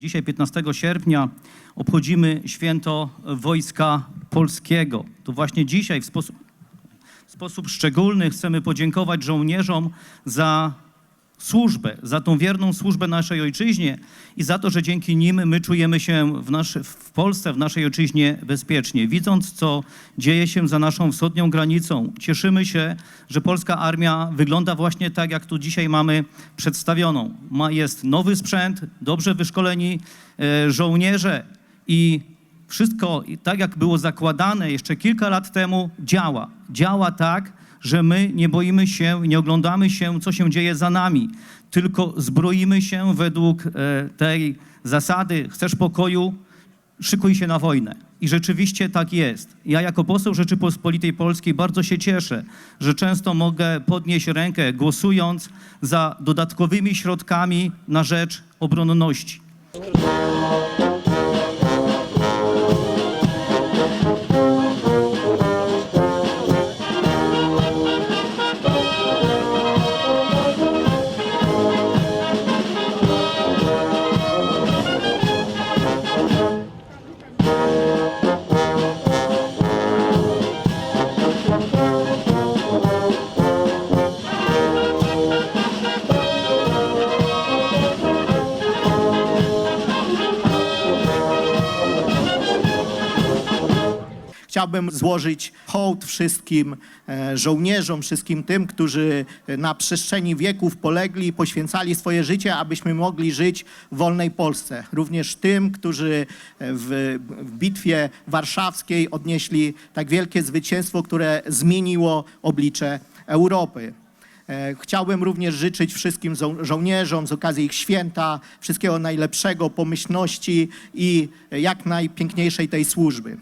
Dzisiaj, 15 sierpnia, obchodzimy święto Wojska Polskiego. To właśnie dzisiaj w sposób, w sposób szczególny chcemy podziękować żołnierzom za służbę, za tą wierną służbę naszej ojczyźnie i za to, że dzięki nim my czujemy się w, nasz, w Polsce, w naszej ojczyźnie bezpiecznie. Widząc, co dzieje się za naszą wschodnią granicą, cieszymy się, że polska armia wygląda właśnie tak, jak tu dzisiaj mamy przedstawioną. Ma, jest nowy sprzęt, dobrze wyszkoleni e, żołnierze i wszystko tak, jak było zakładane jeszcze kilka lat temu, działa. Działa tak, że my nie boimy się, nie oglądamy się, co się dzieje za nami, tylko zbroimy się według e, tej zasady: chcesz pokoju, szykuj się na wojnę. I rzeczywiście tak jest. Ja jako poseł Rzeczypospolitej Polskiej bardzo się cieszę, że często mogę podnieść rękę głosując za dodatkowymi środkami na rzecz obronności. Chciałbym złożyć hołd wszystkim e, żołnierzom, wszystkim tym, którzy e, na przestrzeni wieków polegli i poświęcali swoje życie, abyśmy mogli żyć w wolnej Polsce. Również tym, którzy e, w, w bitwie warszawskiej odnieśli tak wielkie zwycięstwo, które zmieniło oblicze Europy. Chciałbym również życzyć wszystkim żo- żołnierzom z okazji ich święta wszystkiego najlepszego, pomyślności i jak najpiękniejszej tej służby.